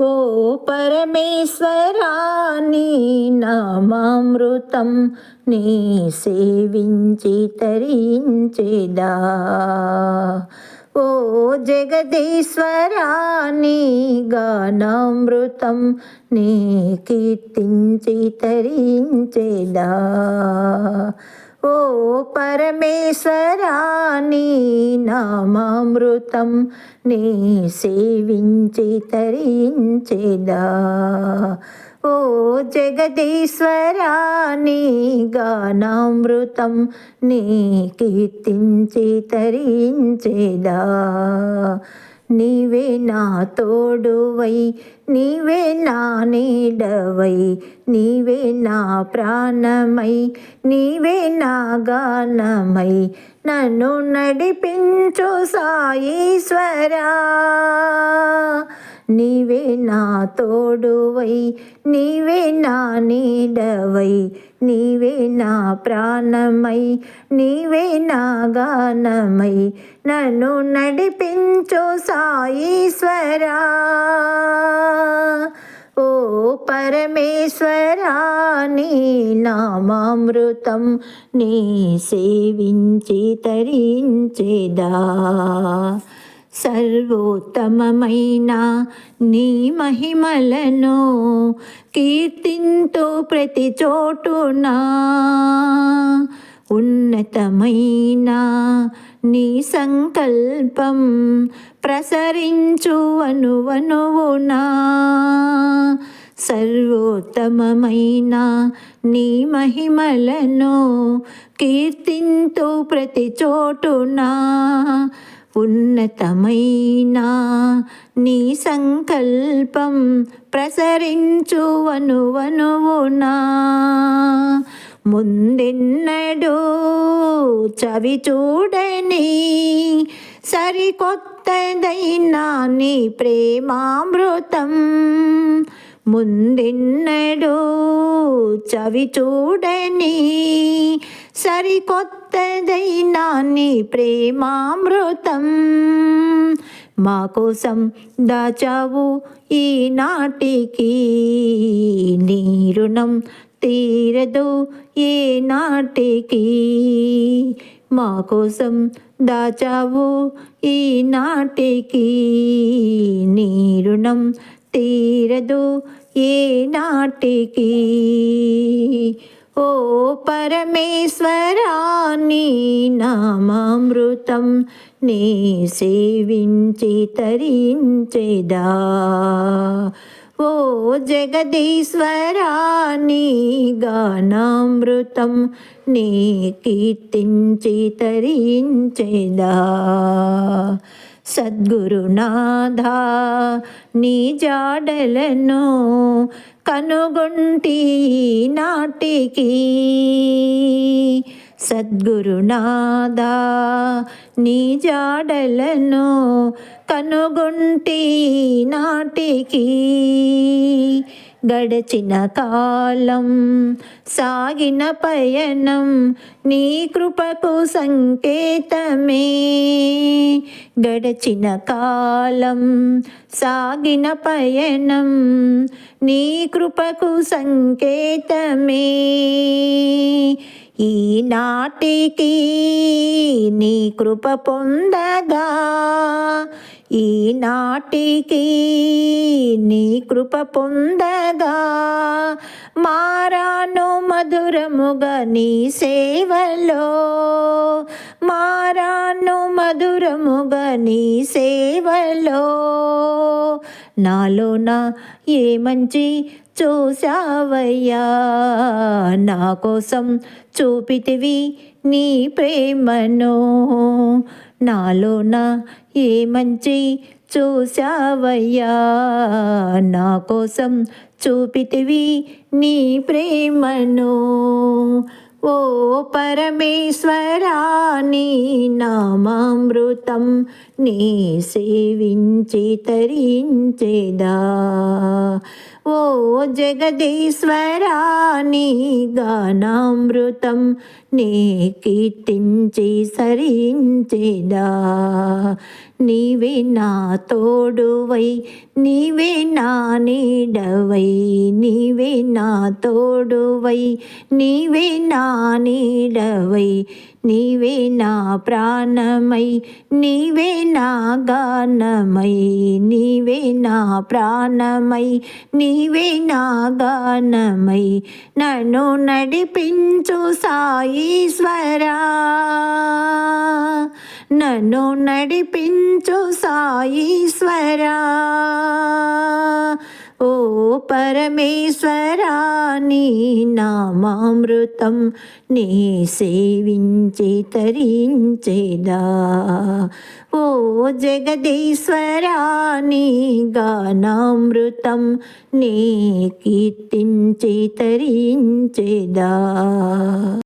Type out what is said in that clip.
ఓ పరమేశ్వరా నీ నామామృతం నీ సేవించి తరించేదా. ఓ జగదీశ్వరా నీ గానామృతం నీ కీర్తించి తరించేదా. ఓ పరమేశ్వరా నీ నామామృతం నీ సేవించి తరించేదా. ఓ జగదీశ్వరా నీ గానామృతం నీ కీర్తించి తరించేదా. నీవే నా తోడువై నీవే నా నీడవై నీవే నా ప్రాణమై నీవే నా గానమై. నన్ను నడిపించు సాయీశ్వరా నీవే నా తోడువై నీవే నా నీడవై నీవే నా ప్రాణమై నీవే నా గానమై. నన్ను నడిపించు సాయీశ్వరా. ఓ పరమేశ్వరా నీ నామామృతం నీ సేవించి తరించేదా. సర్వోత్తమైన నీ మహిమలను కీర్తింతూ ప్రతి చోటునా. ఉన్నతమైన నీ సంకల్పం ప్రసరించు అనువనువునా. సర్వోత్తమైన నీ మహిమలను కీర్తింతూ ప్రతి చోటునా. ఉన్నతమైనా నీ సంకల్పం ప్రసరించు అనువనువునా ముందెన్నడూ చవి చూడని సరికొత్తదైనా నీ ప్రేమామృతం. ముందెన్నడూ చవి చూడని సరికొత్తదైనా నీ ప్రేమామృతం. మా కోసం దాచావు ఈనాటికి నీ రుణం తీరదు ఏ నాటికి. మా కోసం దాచావు ఈనాటికి నీ రుణం తీరదు ఏ నాటికి. ఓ పరమేశ్వరా నీ నామామృతం నీ సేవించి తరించేదా. ఓ జగదీశ్వరా నీ గానామృతం నీ కీర్తించి తరించేదా. సద్గురునాథ నీ జాడలను కనుగొంటి నాటికి. సద్గురునాథ నీ జాడలను కనుగొంటి నాటికి గడచిన కాలం సాగిన పయనం నీ కృపకు సంకేతమే. గడచిన కాలం సాగిన పయనం నీ కృపకు సంకేతమే. ఈనాటికి నీ కృప పొందగా. ఈనాటికి నీ కృప పొందగా. మారాను మధురముగా నీ సేవలో. మారాను మధురముగా నీ సేవలో. నాలో నా ఏ మంచి చూసావయ్యా నా కోసం చూపితివి నీ ప్రేమను. నాలోన ఏ మంచి చూసావయ్యా నా కోసం చూపితివి నీ ప్రేమను. ఓ పరమేశ్వరా నీ నామామృతం నీ సేవించి తరించేదా. ఓ జగదీశ్వరా నీ గానామృతం నీ కీర్తించి సరించేదా. నీవే నా తోడువై నీవే నా నీడవై నీవే నా తోడువై నీవే నా నీడవై నీవే నా ప్రాణమై నీవే నా గానమై నీవే నా ప్రాణమై నీవే నా గానమై నన్ను నడిపించు సాయీశ్వరా. నన్ను నడిపించు సాయీశ్వరా. పరమేశ్వరా నీ నామామృతం నీ సేవించి తరించేదా. ఓ జగదీశ్వరా నీ గానామృతం నీ కీర్తించి తరించేదా.